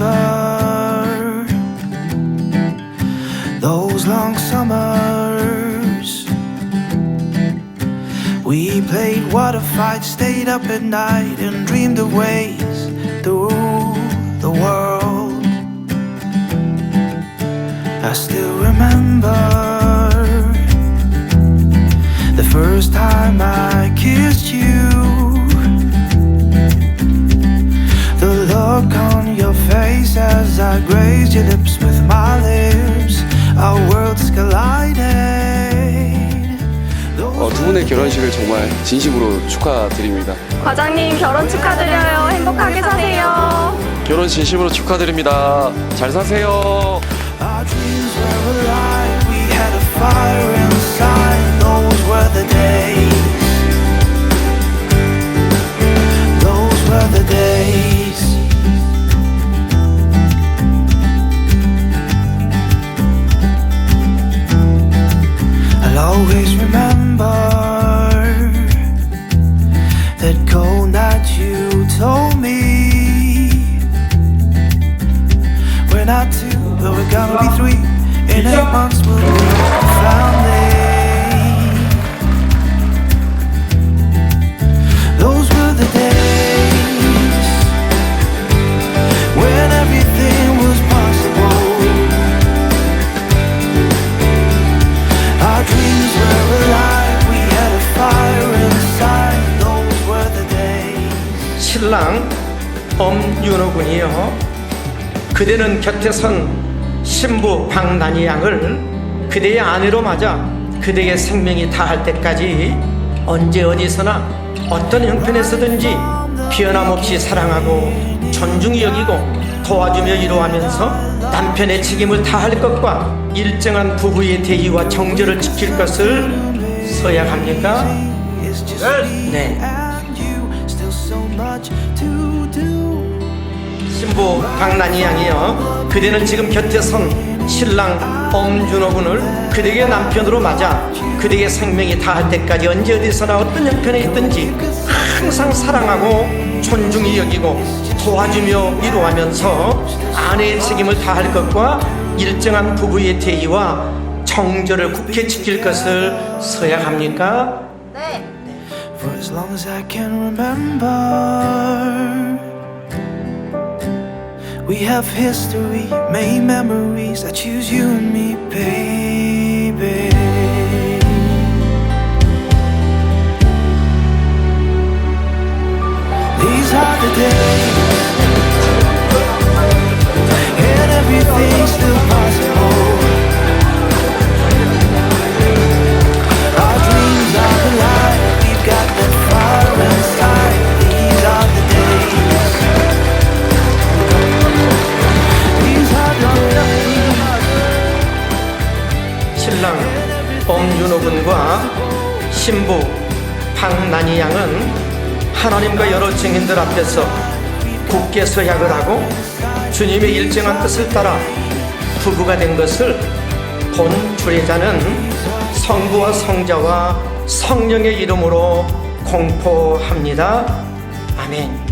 remember those long summers. We played water fights, stayed up at night, and dreamed away as I grazed your lips with my lips. Our worlds collided. 어, 두 분의 결혼식을 정말 진심으로 축하드립니다. 과장님 결혼 축하드려요. 행복하게 사세요. 결혼 진심으로 축하드립니다. 잘 사세요. Our dreams were alive. We had a fire inside. we're not two, but we're gonna be three. In eight months we'll be a family. Those were the days when everything was possible. Our dreams were alive. We had a fire inside. Those were the days. 신랑 엄윤호 군이요. 그대는 곁에 선 신부 박난이 양을 그대의 아내로 맞아 그대의 생명이 다할 때까지 언제 어디서나 어떤 형편에서든지 변함없이 사랑하고 존중히 여기고 도와주며 이루어하면서 남편의 책임을 다할 것과 일정한 부부의 대의와 정절을 지킬 것을 서약합니까? Just me 네. 신부 박난이 양이여. 그대는 지금 곁에 선 신랑 엄준호 군을 그대의 남편으로 맞아 그대의 생명이 다할 때까지 언제 어디서나 어떤 형편에 있든지 항상 사랑하고 존중히 여기고 도와주며 위로하면서 아내의 책임을 다할 것과 일정한 부부의 대의와 정절을 굳게 지킬 것을 서약합니까? For We have history, made memories. I choose you and me, baby. 엄윤호 군과 신부 박난이 양은 하나님과 여러 증인들 앞에서 굳게 서약을 하고 주님의 일정한 뜻을 따라 부부가 된 것을 본 주례자는 성부와 성자와 성령의 이름으로 공포합니다. 아멘.